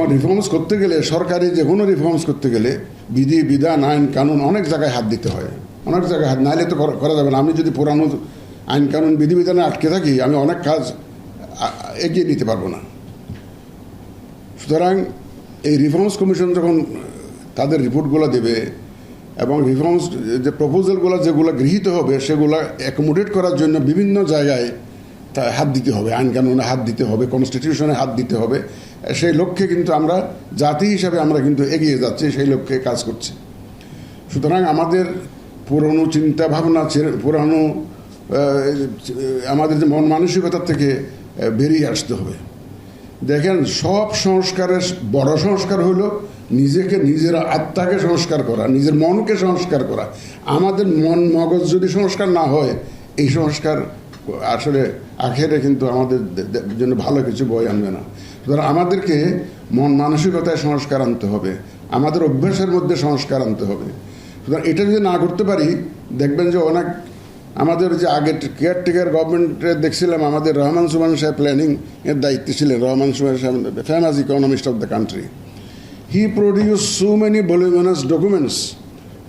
এবং রিফর্মস করতে গেলে, সরকারি যে কোনো রিফর্মস করতে গেলে বিধি, বিধান, আইন, কানুন অনেক জায়গায় হাত দিতে হয়। অনেক জায়গায় হাত নাইলে তো করা- করা যাবে না। আমি যদি পুরানো আইন, কানুন বিধিবিধানে আটকে থাকি, আমি অনেক কাজ এগিয়ে নিতে পারব না। সুতরাং এই রিফর্মস কমিশন যখন তাদের রিপোর্টগুলো দেবে এবং রিফর্মস যে প্রপোজালগুলো যেগুলো গৃহীত হবে, সেগুলো অ্যাকোমোডেট করার জন্য বিভিন্ন জায়গায় তা হাত দিতে হবে, আইন কানুনে হাত দিতে হবে কনস্টিটিউশনে হাত দিতে হবে। সেই লক্ষ্যে কিন্তু আমরা, জাতি হিসাবে আমরা কিন্তু এগিয়ে যাচ্ছি, সেই লক্ষ্যে কাজ করছি। সুতরাং আমাদের পুরনো চিন্তা ভাবনা পুরানো আমাদের যে মন মানসিকতার থেকে বেরিয়ে আসতে হবে। দেখেন, সব সংস্কারের বড় সংস্কার হলো নিজেকে নিজের আত্মাকে সংস্কার করা, নিজের মনকে সংস্কার করা। আমাদের মন মগজ যদি সংস্কার না হয়, এই সংস্কার আসলে আখেরে কিন্তু আমাদের জন্য ভালো কিছু বই আনবে না। সুতরাং আমাদেরকে মন মানসিকতায় সংস্কার আনতে হবে, আমাদের অভ্যাসের মধ্যে সংস্কার আনতে হবে। সুতরাং এটা যদি না করতে পারি, দেখবেন যে অনেক আমাদের যে আগে কেয়ারটেকার গভর্নমেন্টে দেখছিলাম, আমাদের রহমান সুমান সাহেব প্ল্যানিং এর দায়িত্বে ছিলেন, রহমান সুমান সাহেব famous economist of the country he produce so many voluminous documents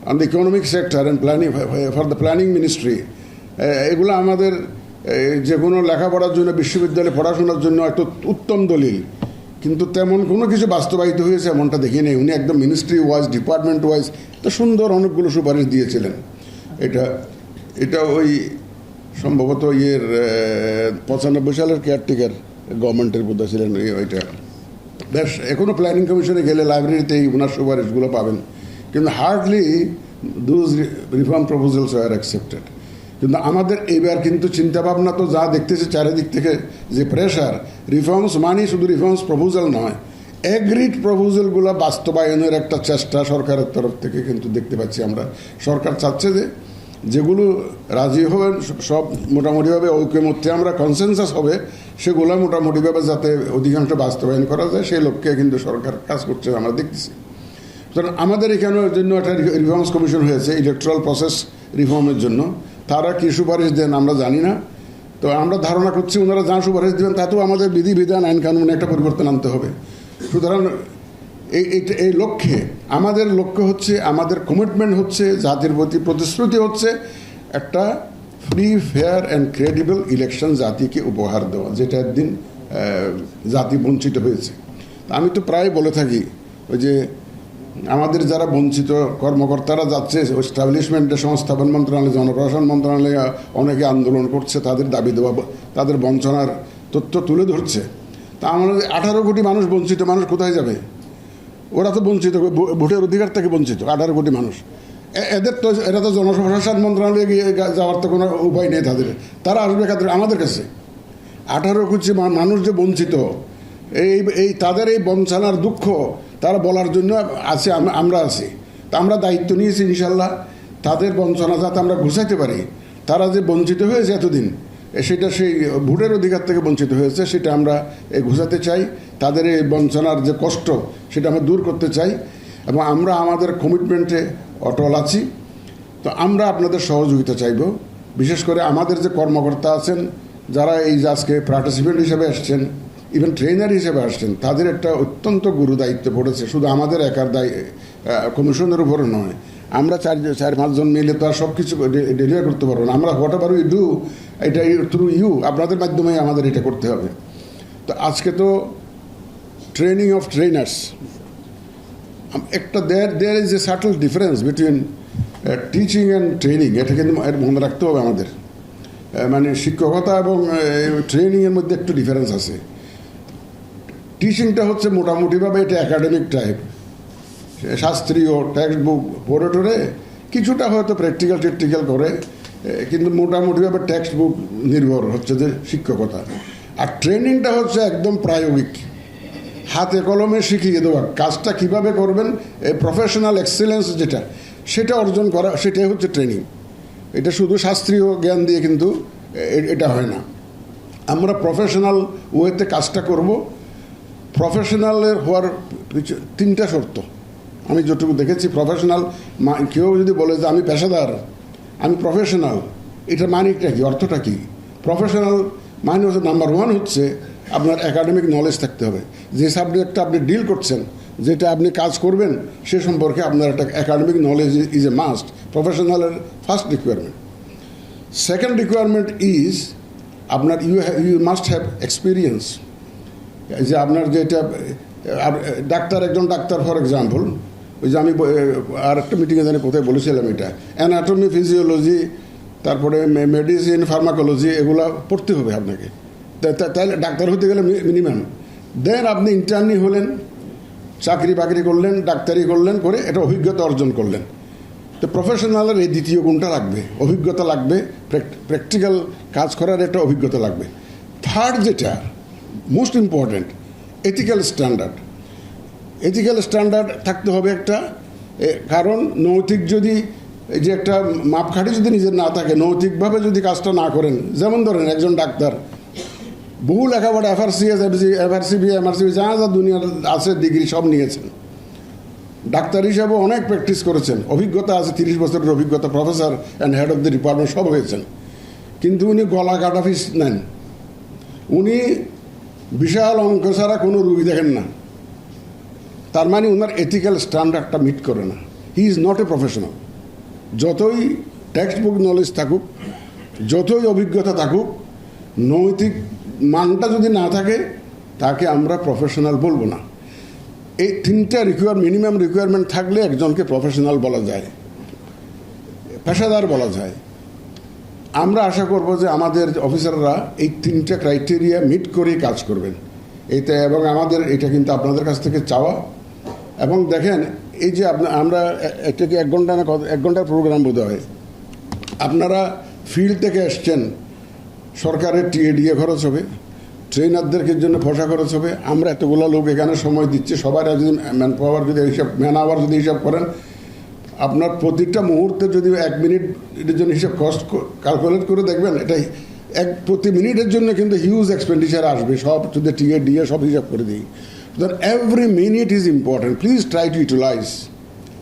on the economic sector and planning for the planning ministry এগুলো আমাদের যে কোনো লেখাপড়ার জন্য, বিশ্ববিদ্যালয়ে পড়াশোনার জন্য একটা উত্তম দলিল। কিন্তু তেমন কোনো কিছু বাস্তবায়িত হয়েছে এমনটা দেখি নেই। উনি একদম মিনিস্ট্রি ওয়াইজ ডিপার্টমেন্ট ওয়াইজ তো সুন্দর অনেকগুলো সুপারিশ দিয়েছিলেন। এটা এটা ওই সম্ভবত ইয়ের পঁচানব্বই সালের কেয়ারটেকার গভর্নমেন্টের বোধ ছিলেন ওইটা। বেশ এখনও প্ল্যানিং কমিশনে গেলে লাইব্রেরিতে এই ওনার সুপারিশগুলো পাবেন। কিন্তু hardly those reform proposals are accepted আমাদের এইবার কিন্তু চিন্তাভাবনা তো যা দেখতেছে চারিদিক থেকে যে প্রেশার রিফর্মস মানে শুধু রিফর্মস প্রপোজাল নয় এগ্রিড প্রপোজালগুলো বাস্তবায়নের একটা চেষ্টা সরকারের তরফ থেকে কিন্তু দেখতে পাচ্ছি আমরা। সরকার চাচ্ছে যে যেগুলো রাজি হবেন সব মোটামুটিভাবে ঐক্যমত্যে আমরা কনসেনসাস হবে, সেগুলো মোটামুটিভাবে যাতে অধিকাংশ বাস্তবায়ন করা যায়, সেই লক্ষ্যে কিন্তু সরকার কাজ করছে আমরা দেখতেছি। সুতরাং আমাদের এখানের জন্য একটা রিফর্মস কমিশন হয়েছে ইলেকট্রাল প্রসেস রিফর্মের জন্য। তারা কি সুপারিশ দেন আমরা জানি না। তো আমরা ধারণা করছি ওনারা যা সুপারিশ দেবেন তাতেও আমাদের বিধি, বিধান, আইন, কানুনে একটা পরিবর্তন আনতে হবে। সুতরাং এই এই লক্ষ্যে আমাদের লক্ষ্য হচ্ছে, আমাদের কমিটমেন্ট হচ্ছে, জাতির প্রতি প্রতিশ্রুতি হচ্ছে একটা free fair and credible election জাতিকে উপহার দেওয়া, যেটা একদিন জাতি বঞ্চিত হয়েছে। আমি তো প্রায় বলে থাকি, ওই যে আমাদের যারা বঞ্চিত কর্মকর্তারা যাচ্ছে এস্টাবলিশমেন্টে সংস্থাপন মন্ত্রণালয়, জনপ্রশাসন মন্ত্রণালয়ে অনেকে আন্দোলন করছে, তাদের দাবি দেওয়া, তাদের বঞ্চনার তথ্য তুলে ধরছে। তা আমাদের আঠারো কোটি মানুষ বঞ্চিত, মানুষ কোথায় যাবে? ওরা তো বঞ্চিত ভোটের অধিকার থেকে বঞ্চিত, আঠারো কোটি মানুষ। এদের তো, এরা তো জনপ্রশাসন মন্ত্রণালয়ে গিয়ে যাওয়ার তো কোনো উপায় নেই তাদের। তারা আসবে আমাদের কাছে। আঠারো কোটি মানুষ যে বঞ্চিত এই এই তাদের এই বঞ্চনার দুঃখ তারা বলার জন্য আছে আমরা আছি। তা আমরা দায়িত্ব নিয়েছি ইনশাল্লাহ। তাদের বঞ্চনা যাতে আমরা ঘুষাইতে পারি। তারা যে বঞ্চিত হয়েছে এতদিন সেটা সেই ভোটের অধিকার থেকে বঞ্চিত হয়েছে, সেটা আমরা ঘুষাতে চাই। তাদের এই বঞ্চনার যে কষ্ট, সেটা আমরা দূর করতে চাই। এবং আমরা আমাদের কমিটমেন্টে অটল আছি। তো আমরা আপনাদের সহযোগিতা চাইব। বিশেষ করে আমাদের যে কর্মকর্তা আছেন, যারা এই আজকে পার্টিসিপেন্ট হিসেবে আসছেন ইভেন ট্রেনার হিসেবে আসছেন, তাদের একটা অত্যন্ত গুরু দায়িত্ব পড়েছে। শুধু আমাদের একার দায়ী কমিশনের উপরে নয়। আমরা চার চার পাঁচজন মিলে তো আর সব কিছু ডেলিভার করতে পারব না। আমরা হোয়াট এভার ইউ ডু এটা থ্রু ইউ আপনাদের মাধ্যমে আমাদের এটা করতে হবে। তো আজকে তো ট্রেনিং অফ ট্রেনার্স একটা there there is a subtle difference between teaching and training এটা কিন্তু মনে রাখতে হবে আমাদের। মানে শিক্ষকতা এবং ট্রেনিংয়ের মধ্যে একটু ডিফারেন্স আছে। টিচিংটা হচ্ছে মোটামুটিভাবে এটা একাডেমিক টাইপ শাস্ত্রীয় টেক্সট বুক পড়ে টরে কিছুটা হয়তো প্র্যাকটিক্যাল টেকটিক্যাল করে কিন্তু মোটামুটিভাবে টেক্সট বুক নির্ভর হচ্ছে যে শিক্ষকতা। আর ট্রেনিংটা হচ্ছে একদম প্রায়োগিক। হাতে কলমে শিখিয়ে দেওয়া। কাজটা কীভাবে করবেন? এই প্রফেশনাল এক্সেলেন্স যেটা, সেটা অর্জন করা, সেটাই হচ্ছে ট্রেনিং এটা শুধু শাস্ত্রীয় জ্ঞান দিয়ে কিন্তু এটা হয় না। আমরা প্রফেশনাল ওয়েতে কাজটা করব। প্রফেশনালের হওয়ার পিছু- তিনটা শর্ত। আমি যতটুকু দেখেছি প্রফেশনাল কেউ যদি বলে যে আমি পেশাদার, আমি প্রফেশনাল এটা মানিকটা কি, অর্থটা কি? প্রফেশনাল মানে হচ্ছে নাম্বার ওয়ান হচ্ছে আপনার একাডেমিক নলেজ থাকতে হবে। যে সাবজেক্টটা আপনি ডিল করছেন, যেটা আপনি কাজ করবেন, সে সম্পর্কে আপনার একটা academic knowledge is a must প্রফেশনালের first requirement second requirement is আপনার you you must have experience যে আপনার যেটা ডাক্তার, একজন ডাক্তার ফর এক্সাম্পল ওই যে আমি আর একটা মিটিংয়ে জানি কোথায় বলেছিলাম এটা। অ্যানাটমি ফিজিওলজি তারপরে মেডিসিন ফার্মাকোলজি এগুলো পড়তে হবে আপনাকে। তাহলে ডাক্তার হতে গেলে মিনিমাম দেন আপনি ইন্টার্নি হলেন, চাকরি বাকরি করলেন, ডাক্তারি করলেন, করে এটা অভিজ্ঞতা অর্জন করলেন। তো প্রফেশনালের এই দ্বিতীয় গুণটা লাগবে। অভিজ্ঞতা লাগবে প্র্যাকটিক্যাল কাজ করার একটা অভিজ্ঞতা লাগবে। থার্ড যেটা most important ethical standard ethical standard থাকতে হবে একটা কারণ নৈতিক যদি যে একটা মাপকাঠি যদি নিজের না থাকে, নৈতিকভাবে যদি কাজটা না করেন, যেমন ধরেন একজন ডাক্তার, বহু লেখাপড়া এফআরসি এফআরসিবি এমআরসিবি যা যা দুনিয়ার আছে ডিগ্রি সব নিয়েছেন। ডাক্তার হিসাবে অনেক প্র্যাকটিস করেছেন, অভিজ্ঞতা আছে, তিরিশ বছরের অভিজ্ঞতা professor and head of the department সব হয়েছেন। কিন্তু উনি গলা কাটা ফিস নেন। উনি বিশাল অঙ্ক ছাড়া কোনো রুগী দেখেন না। তার মানে ওনার এথিক্যাল স্ট্যান্ডার্ডটা মিট করে না। He is not a professional যতই টেক্সট বুক নলেজ থাকুক, যতই অভিজ্ঞতা থাকুক, নৈতিক মানটা যদি না থাকে, তাকে আমরা প্রফেশনাল বলব না। এই তিনটা রিকোয়ার মিনিমাম রিকোয়ারমেন্ট থাকলে একজনকে প্রফেশনাল বলা যায়। পেশাদার বলা যায়। আমরা আশা করব যে আমাদের অফিসাররা এই তিনটা ক্রাইটেরিয়া মিট করেই কাজ করবেন। এইটা এবং আমাদের, এটা কিন্তু আপনাদের কাছ থেকে চাওয়া। এবং দেখেন, এই যে আপনার আমরা এ- এটা কি এক ঘণ্টা না এক ঘণ্টার প্রোগ্রাম বোধ হয় আপনারা ফিল্ড থেকে এসছেন সরকারের টিএডিএ খরচ হবে ট্রেনারদেরকে জন্য ফসা খরচ হবে, আমরা এতগুলো লোক এখানে সময় দিচ্ছি সবার যদি ম্যান পাওয়ার যদি হিসাব ম্যান আওয়ার যদি হিসাব করেন আপনার প্রতিটা মুহূর্তে যদি এক মিনিটের জন্য হিসাব কস্ট ক্যালকুলেট করে দেখবেন এটাই এক প্রতি মিনিটের জন্য কিন্তু হিউজ এক্সপেন্ডিচার আসবে। সব যদি টিএ, ডিএ সব হিসাব করে দিই। Every minute is important please try to utilise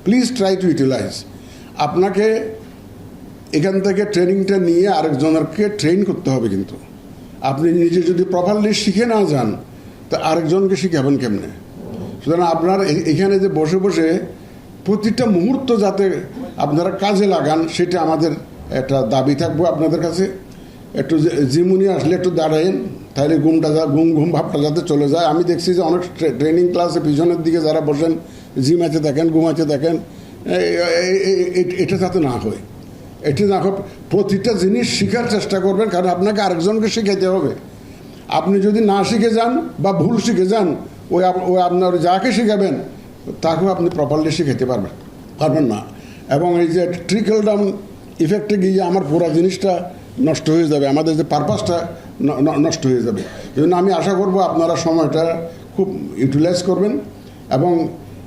please try to utilise আপনাকে এখান থেকে ট্রেনিংটা নিয়ে আরেকজনকে ট্রেন করতে হবে কিন্তু। আপনি নিজে যদি প্রপারলি শিখে না যান, তা আরেকজনকে শিখাবেন কেমনে? সুতরাং আপনার এখানে যে বসে বসে প্রতিটা মুহূর্ত যাতে আপনারা কাজে লাগান, সেটা আমাদের একটা দাবি থাকব আপনাদের কাছে। একটু জিমুনি আসলে একটু দাঁড়ায়েন, তাহলে ঘুমটা যা ঘুম ঘুম ভাবটা যাতে চলে যায়। আমি দেখছি যে অনেক ট্রেনিং ক্লাসে পিছনের দিকে যারা বসেন, জিম আছে দেখেন দেখেন এই- এই- এই- এটা যাতে না হয়। এটি না হোক, প্রতিটা জিনিস শেখার চেষ্টা করবেন, কারণ আপনাকে আরেকজনকে শেখাইতে হবে। আপনি যদি না শিখে যান বা ভুল শিখে যান, ওই ওই আপনার যাকে শেখাবেন তাকেও আপনি প্রপারলি শিখাইতে পারবেন। পারবেন না। এবং এই যে ট্রিকল ডাউন ইফেক্টে গিয়ে আমার পুরো জিনিসটা নষ্ট হয়ে যাবে, আমাদের যে পারপাসটা নষ্ট হয়ে যাবে। এই জন্য আমি আশা করব আপনারা সময়টা খুব ইউটিলাইজ করবেন এবং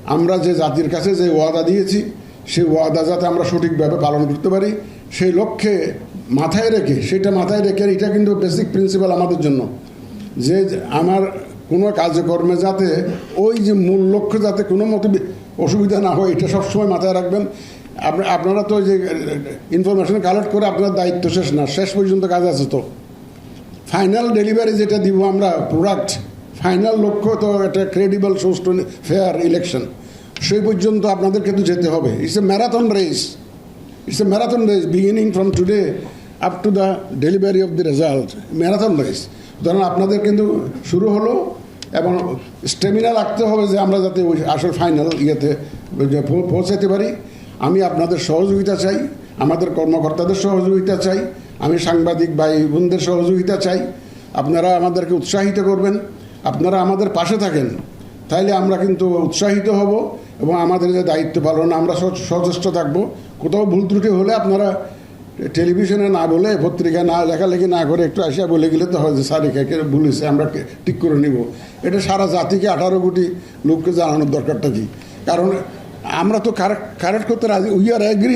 আমরা যে জাতির কাছে যে ওয়াদা দিয়েছি, সেই ওয়াদা যাতে আমরা সঠিকভাবে পালন করতে পারি, সেই লক্ষ্যে মাথায় রেখে, সেটা মাথায় রেখে এটা কিন্তু বেসিক প্রিন্সিপাল আমাদের জন্য। যে আমার কোনো কাজকর্মে যাতে ওই যে মূল লক্ষ্য যাতে কোনো মতো অসুবিধা না হয়, এটা সবসময় মাথায় রাখবেন। আপনা- আপনারা তো যে ইনফরমেশন কালেক্ট করে আপনার দায়িত্ব শেষ না, শেষ পর্যন্ত কাজ আছে তো। ফাইনাল ডেলিভারি যেটা দিব আমরা প্রোডাক্ট ফাইনাল লক্ষ্য তো একটা ক্রেডিবল সুষ্ঠু ফেয়ার ইলেকশন সেই পর্যন্ত আপনাদেরকে তো যেতে হবে। It's a marathon race it's a marathon race beginning from today up to the delivery of the result marathon race ধরুন আপনাদের কিন্তু শুরু হলো এবং স্টেমিনা রাখতে হবে যে আমরা যাতে ওই আসল ফাইনাল ইয়েতে পৌঁছাতে পারি। আমি আপনাদের সহযোগিতা চাই, আমাদের কর্মকর্তাদের সহযোগিতা চাই, আমি সাংবাদিক ভাই বোনদের সহযোগিতা চাই। আপনারা আমাদেরকে উৎসাহিত করবেন, আপনারা আমাদের পাশে থাকেন। তাইলে আমরা কিন্তু উৎসাহিত হব এবং আমাদের যে দায়িত্ব পালন, আমরা সচেষ্ট থাকব। কোথাও ভুল ত্রুটি হলে আপনারা টেলিভিশনে না বলে, পত্রিকায় না, লেখালেখি না করে একটু আসিয়া বলে গেলে তো হয় যে, স্যার, একে ভুল হয়েছে আমরা ঠিক করে নিব। এটা সারা জাতিকে আঠারো কোটি লোককে জানানোর দরকারটা কি? কারণ আমরা তো কারেক্ট কারেক্ট করতে রাজি we are agree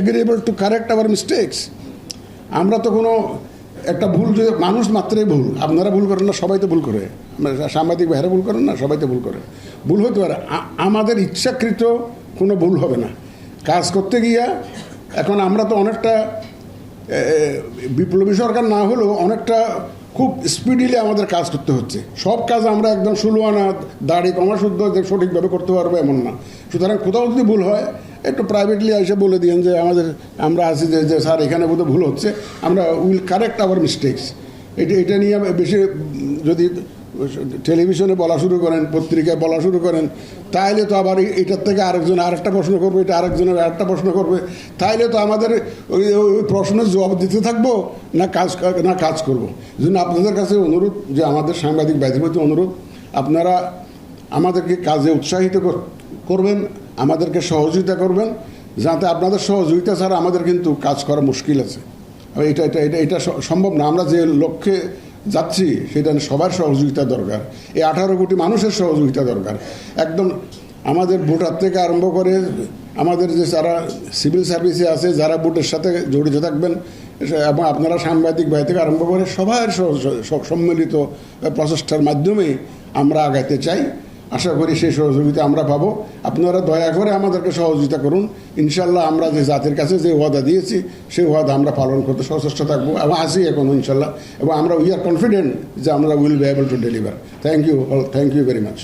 agreeable to correct our mistakes আমরা তো কোনো একটা ভুল যে মানুষ মাত্রই ভুল। আপনারা ভুল করেন না, সবাই তো ভুল করে। সাংবাদিক ভাইরা ভুল করেন না, সবাই তো ভুল করে। ভুল হতে পারে। আমাদের ইচ্ছাকৃত কোনো ভুল হবে না। কাজ করতে গিয়া এখন আমরা তো অনেকটা বিপ্লবী সরকার না হলেও অনেকটা খুব স্পিডিলি আমাদের কাজ করতে হচ্ছে। সব কাজ আমরা একদম ষোলো আনা দাড়ি কমা শুদ্ধ সঠিকভাবে করতে পারব এমন না। সুতরাং কোথাও যদি ভুল হয়, একটু প্রাইভেটলি এসে বলে দিন যে আমাদের, আমরা আছি যে যে স্যার এখানে বোধহয় ভুল হচ্ছে, আমরা উইল কারেক্ট আওয়ার মিস্টেকস এটা এটা নিয়ে বেশি যদি টেলিভিশনে বলা শুরু করেন, পত্রিকায় বলা শুরু করেন তাহলে তো আবার এটার থেকে আরেকজন আরেকটা প্রশ্ন করবে, এটা আরেকজনের আরেকটা প্রশ্ন করবে। তাহলে তো আমাদের ওই ওই প্রশ্নের জবাব দিতে থাকব না কাজ না কাজ করব। জন্য আপনাদের কাছে অনুরোধ যে আমাদের সাংবাদিক প্রতি অনুরোধ, আপনারা আমাদেরকে কাজে উৎসাহিত করবেন, আমাদেরকে সহযোগিতা করবেন, যাতে আপনাদের সহযোগিতা ছাড়া আমাদের কিন্তু কাজ করা মুশকিল আছে। এটা এটা এটা এটা সম্ভব না। আমরা যে লক্ষ্যে যাচ্ছি, সেটা সবার সহযোগিতা দরকার। এই আঠারো কোটি মানুষের সহযোগিতা দরকার। একদম আমাদের ভোটার থেকে আরম্ভ করে আমাদের যে যারা সিভিল সার্ভিসে আছে, যারা ভোটের সাথে জড়িত থাকবেন এবং আপনারা সাংবাদিক ভাই থেকে আরম্ভ করে সবার সম্মিলিত প্রচেষ্টার মাধ্যমে আমরা আগাইতে চাই। আশা করি সেই সহযোগিতা আমরা পাবো। আপনারা দয়া করে আমাদেরকে সহযোগিতা করুন। ইনশাল্লাহ আমরা যে জাতির কাছে যে ওয়াদা দিয়েছি, সেই ওয়াদা আমরা পালন করতে সচেষ্ট থাকব এবং আছি এখন ইনশাল্লাহ এবং আমরা উই আর কনফিডেন্ট যে আমরা will be able to deliver thank you thank you very much